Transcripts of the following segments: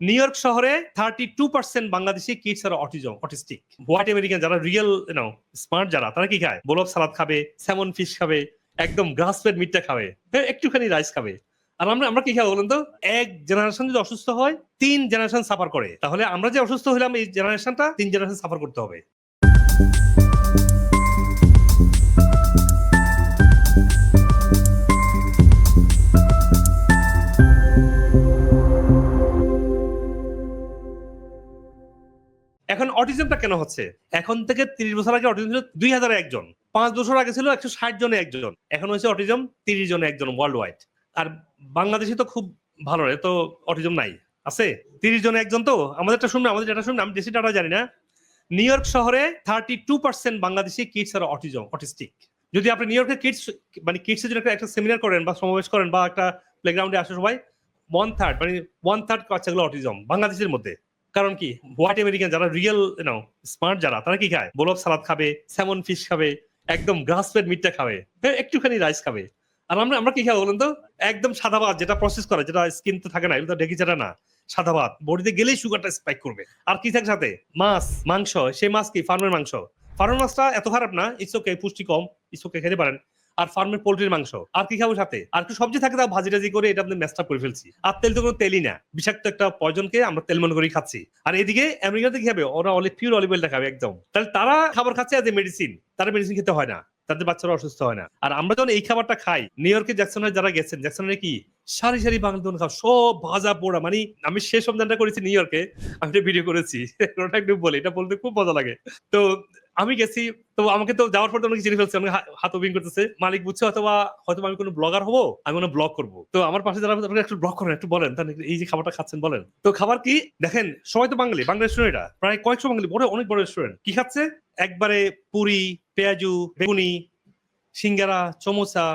New York শহরে thirty two percent Bangladeshi kids আর autism autistic white American যারা real you know smart যারা তারা কি খায়? বলব সালাদ খাবে স্যামন ফিশ খাবে একদম গ্রাস ফেড মিটটা খাবে হ্যাঁ, একটুখানি রাইস খাবে। আর আমরা আমরা কি খাব বলুন তো? এক জেনারেশন যদি অসুস্থ হয় তিন জেনারেশন সাফার করে। তাহলে আমরা যে অসুস্থ হইলাম এই জেনারেশনটা তিন জেনারেশন সাফার করতে হবে। এখন অটিজমটা কেন হচ্ছে? এখন থেকে তিরিশ বছর আগে অটিজম ছিল দুই হাজারে একজন। পাঁচ বছর আগে ছিল একশো ষাট জনে একজন। এখন হয়েছে অটিজম তিরিশ জনে একজন ওয়ার্ল্ড ওয়াইড আর বাংলাদেশে তো খুব ভালো রে তো অটিজম নাই। আছে? তিরিশ জনে একজন তো? আমাদেরটা শুনবে, আমাদের যেটা শুনবে, আমি বেশি ডাটা জানি না। নিউ ইয়র্ক শহরে thirty two percent Bangladeshi kids আর অটিজম অটিস্টিক যদি আপনি নিউ ইয়র্কের কিডস মানে কিডস এর জন্য একটা সেমিনার করেন বা সমাবেশ করেন বা একটা প্লেগ্রাউন্ডে আসে সবাই ওয়ান থার্ড মানে ওয়ান থার্ড বাচ্চাগুলো অটিজম বাংলাদেশের মধ্যে। কারণ কি হোয়াইট আমেরিকান যারা রিয়েল ইউনো স্মার্ট যারা তারা কি খায়? বলব সালাদ খাবে স্যামন ফিশ খাবে একদম গ্রাস ফেড মিটটা খাবে হ্যাঁ, একটুখানি রাইস খাবে। আর আমরা আমরা কি খাব বলুন তো? একদম সাদা ভাত যেটা প্রসেস করা যেটা স্কিন তো থাকে না তো ঢেকি যেটা না সাদা ভাত। বডিতে গেলেই সুগারটা স্পাইক করবে। আর কি থাকে সাথে? মাছ মাংস সেই মাছ কি? ফার্মের মাংস। ফার্মের মাছটা এত খারাপ না ইটস ওকে পুষ্টি কম ইটস ওকে খেতে পারেন। আর ফার্মের পোল্ট্রির মাংস। আর কি খাব সাথে? আর কি সবজি থাকে তা ভাজি টাজি করে এটা আপনি ম্যাচটা করে ফেলছি। আর তেল তো কোনো তেলই না। বিষাক্ত একটা পয়জনকে আমরা তেল মনে করেই খাচ্ছি। আর এদিকে আমেরিকাতে কি খাবে? ওরা অলিভ পিওর অলিভ অয়েলটা খাবে একদম। তাহলে তারা খাবার খাচ্ছে এজ মেডিসিন তারা মেডিসিন খেতে হয় না। তাদের বাচ্চারা অসুস্থ হয় না। আর আমরা যখন এই খাবারটা খাই নিউ ইয়র্কে জ্যাকসনের যারা গেছেন জ্যাকসনের কি? সারি সারি বাঙালি দোকান খাও সব ভাজা পোড়া। মানে আমি শেষ সন্ধানটা করেছি নিউ ইয়র্কে আমি একটা ভিডিও করেছি। ওটা একটু বলি, এটা বলতে খুব মজা লাগে। তো আমি গেছি, তো আমাকে তো যাওয়ার পর অনেক চিনে ফেলছে আমি হাত ওপিং করতেছে। মালিক বুঝছে অথবা হয়তো আমি কোনো ব্লগার হব, আমি কোনো ব্লগ করব। তো আমার পাশে যারা একটু ব্লগ করেন, একটু বলেন। তাহলে এই যে খাবারটা খাচ্ছেন, বলেন। তো খাবার কি? দেখেন, সবাই তো বাঙালি, বাংলা রেস্টুরেন্ট এটা। প্রায় কয়েকশো বাঙালি, বড়, অনেক বড় রেস্টুরেন্ট কি খাচ্ছে? একবারে পুরি পেঁয়াজু, বেগুনি, সিঙ্গারা চমোসা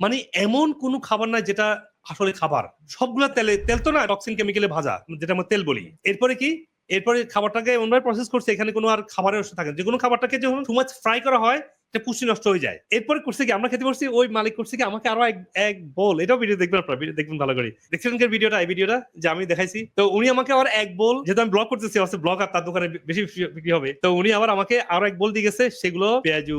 মানে এমন কোনো খাবার না যেটা আসলে খাবার। সবগুলো তেলে, তেল তো না টক্সিন কেমিক্যালে ভাজা, যেটা আমরা তেল বলি। এরপরে কি? এরপরে খাবারটাকে অন্যভাবে প্রসেস করছে, এখানে কোনো আর খাবারের অংশ থাকে। যে কোনো খাবারটাকে যখন টু মাছ ফ্রাই করা হয় পুষ্টি নষ্ট হয়ে যায়। এরপরে করছে কি? আমরা খেতে পারছি ওই মালিক করছে কি? আমাকে আরও এক এক বল। এটাও ভিডিও দেখবেন আপনারা ভিডিও দেখবেন ভালো করে। দেখছেন ভিডিওটা এই ভিডিওটা যে আমি দেখাইছি। তো উনি আমাকে আবার এক বল, যেহেতু আমি ব্লগ করতেছি ব্লগ আর তার দোকানে বেশি বিক্রি হবে। তো উনি আবার আমাকে আরও এক বল দিয়ে গেছে, সেগুলো পেঁয়াজু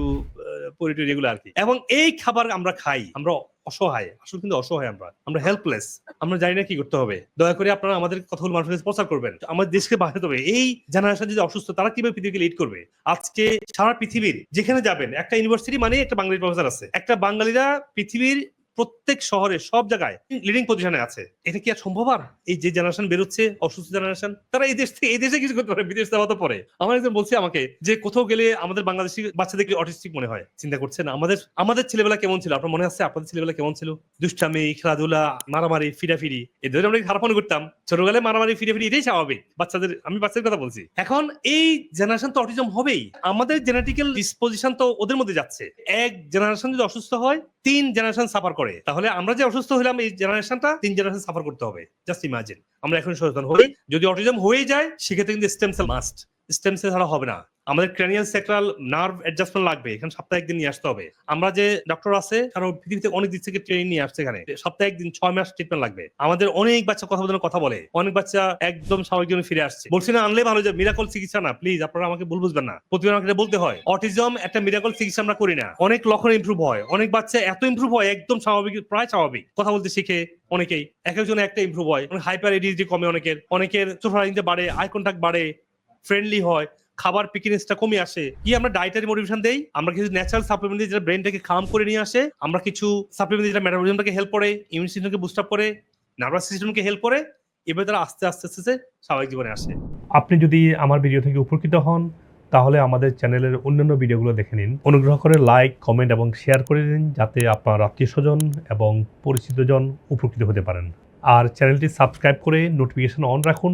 পুরি টুরি এগুলো আর কি। এবং এই খাবার আমরা খাই, আমরা অসহায়, আসলে কিন্তু অসহায় আমরা আমরা হেল্পলেস আমরা জানি না কি করতে হবে। দয়া করে আপনারা আমাদের কথাগুলো মানুষের কাছে প্রচার করবেন আমাদের দেশকে বাঁচাতে হবে। এই জেনারেশন যদি অসুস্থ, তারা কীভাবে পৃথিবীকে লিড করবে? আজকে সারা পৃথিবীর, যেখানে যাবেন, একটা ইউনিভার্সিটি মানে একটা বাঙালি প্রফেসর আছে। একটা বাঙালিরা পৃথিবীর প্রত্যেক শহরে, সব জায়গায় লিডিং পজিশনে আছে। এটা কি আর সম্ভব আর? এই যে জেনারেশন বেরোচ্ছে, অসুস্থ জেনারেশন তারা এই দেশ থেকে, এই দেশে কিছু করতে পারে, বিদেশ যাওয়া তো পরে। আমার একজন বলছে আমাকে যে কোথাও গেলে আমাদের বাংলাদেশি বাচ্চাদেরকে অটিস্টিক মনে হয়। চিন্তা করছেন? আমাদের আমাদের ছেলেবেলা কেমন ছিল? আপনার মনে আছে আপনাদের ছেলেবেলা কেমন ছিল? দুষ্টামি, খেলাধুলা, মারামারি, ফিরাফিরি, এই ধরে আমরা মনে করতাম। ছোটবেলায় মারামারি, ফিরাফিরি, এটাই স্বাভাবিক। বাচ্চাদের, আমি বাচ্চাদের কথা বলছি। এখন এই জেনারেশন তো অটিজম হবেই। আমাদের জেনেটিক্যাল ডিসপোজিশন তো ওদের মধ্যে যাচ্ছে। এক জেনারেশন যদি অসুস্থ হয় তিন জেনারেশন সাফার করে। তাহলে আমরা যে অসুস্থ হলাম এই জেনারেশনটা তিন জেনারেশন সাফার করতে হবে। জাস্ট ইমাজিন আমরা এখন সচেতন হই। যদি অটিজম হয়ে যায়, সেক্ষেত্রে কিন্তু stem cell must stem cell ছাড়া হবে না। আমাদের ক্র্যানিয়াল সেক্রাল নার্ভ অ্যাডজাস্টমেন্ট লাগবে, এখানে সপ্তাহে একদিন নিয়ে আসতে হবে। আমরা যে ডক্টর আছে কারণ পৃথিবীতে অনেক দিক থেকে ট্রেনিং নিয়ে আসছে এখানে। সপ্তাহে একদিন ছয় মাস ট্রিটমেন্ট লাগবে। আমাদের অনেক বাচ্চা কথা বলার কথা বলে। অনেক বাচ্চা একদম স্বাভাবিক জীবনে ফিরে আসছে। বলছি না, আনলে ভালো, যে মিরাকল চিকিৎসা না প্লিজ আপনারা আমাকে ভুল বুঝবেন না। প্রতিদিন আমাকে বলতে হয় অটিজম একটা মিরাকল চিকিৎসা আমরা করি না। অনেক লক্ষণ ইমপ্রুভ হয়। অনেক বাচ্চা এত ইমপ্রুভ হয়, একদম স্বাভাবিক, প্রায় স্বাভাবিক। কথা বলতে শিখে অনেকেই। এক একজনে একটা ইমপ্রুভ হয়। হাইপার এডিডিটি কমে অনেকের। অনেকের চোখা বাড়ে আই কন্ট্যাক্ট বাড়ে ফ্রেন্ডলি হয়। খাবার পিকিনেসটা কমে আসে। কি আমরা ডায়েটারি মোটিভেশন দেই, আমরা কিছু ন্যাচারাল সাপ্লিমেন্ট যেটা ব্রেনটাকে খাম করে নিয়ে আসে, আমরা কিছু সাপ্লিমেন্ট যেটা মেটাবলিজমটাকে হেল্প করে ইমিউন সিস্টেমকে বুস্ট আপ করে নার্ভাস সিস্টেমকে হেল্প করে, এবার তারা আস্তে আস্তে আস্তে আস্তে স্বাভাবিক জীবনে আসে। আপনি যদি আমার ভিডিও থেকে উপকৃত হন, তাহলে আমাদের চ্যানেলের অন্যান্য ভিডিওগুলো দেখে নিন। অনুগ্রহ করে লাইক কমেন্ট এবং শেয়ার করে দিন, যাতে আপনার আত্মীয় স্বজন এবং পরিচিতজন উপকৃত হতে পারেন। আর চ্যানেলটি সাবস্ক্রাইব করে নোটিফিকেশন অন রাখুন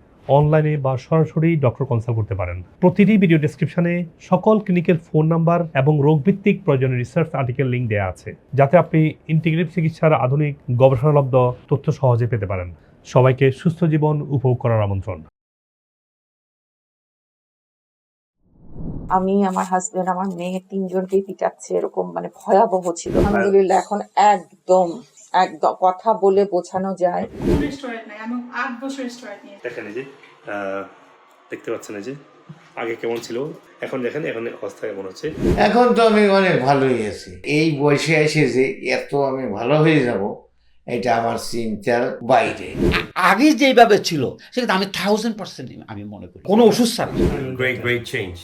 অনলাইনে বা সরাসরি ডক্টর কনসাল্ট করতে পারেন। প্রতিটি ভিডিও ডেসক্রিপশনে সকল ক্লিনিকের ফোন নাম্বার এবং রোগভিত্তিক প্রয়োজনীয় রিসার্চ আর্টিকেল লিঙ্ক দেওয়া আছে, যাতে আপনি ইন্টিগ্রেটিভ চিকিৎসার আধুনিক, গবেষণালব্ধ তথ্য সহজে পেতে পারেন। সবাইকে সুস্থ জীবন উপভোগ করার আমন্ত্রণ। আমি, আমার হাজবেন্ড আমার মেয়ে তিনজনকেই পিটাচ্ছে, এরকম মানে ভয়াবহ ছিল। আলহামদুলিল্লাহ, এখন একদম একদম কথা বলে বোঝানো যায়। রেস্টুরেন্ট নাই আমি আট বছর রেস্টুরেন্ট নিয়ে দেখেন এই যে দেখতে পাচ্ছেন এই যে আগে কেমন ছিল? এখন দেখেন এখন অবস্থা কেমন হচ্ছে। এখন তো আমি অনেক ভালোই আছি। এই বয়সে এসে যে এত আমি ভালো হয়ে যাব এটা আমার চিন্তার বাইরে। আগে যেভাবে ছিল সেটা আমি থাউজেন্ড পার্সেন্ট আমি মনে করি। কোনো ওষুধ ছাড়া। Great, great change.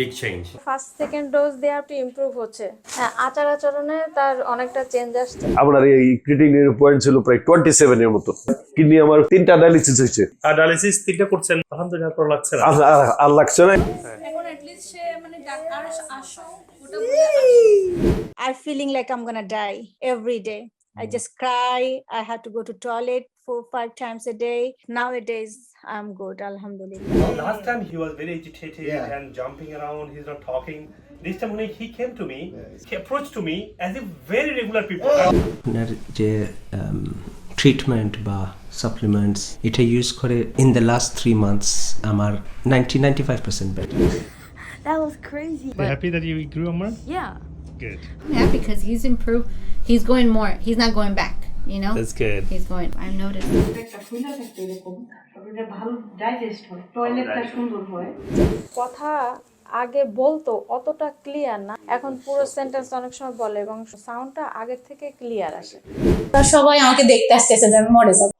Big change. First second dose দেওয়া একটু ইমপ্রুভ হচ্ছে হ্যাঁ আচার আচরণে তার অনেকটা চেঞ্জ আসছে আপনার এই ক্রিটিনের পয়েন্ট ছিল প্রায় টোয়েন্টি সেভেনের মতো কিডনি আমার তিনটা ডায়ালিসিস হয়েছে আর ডায়ালিসিস তিনটা করছেন আলহামদুলিল্লাহ ভালো লাগছে না আর- আর- লাগছে না এখন অ্যাটলিস্ট সে মানে আর আসো ওটা I'm feeling like I'm gonna die every day. I just cry. I had to go to toilet four five times a day. Nowadays, I'm good. Alhamdulillah. Last time he was very agitated and jumping around, he's not talking. This time when he came to me, he approached to me as if very regular people. আপনার যে treatment বা supplements এটা use করে in the last three months আমার ninety ninety five percent better That was crazy. happy that you grew a mark? Yeah. Good. Yeah, because he's improved. He's going more. He's not going back. You know. That's good. He's going. I've noticed. কথা আগে বলতো অতটা clear না এখন পুরো sentence অনেক সময় বলে এবং সাউন্ডটা আগের থেকে ক্লিয়ার আসে তা সবাই আমাকে দেখতে আসতেছে যে আমি মরে যাব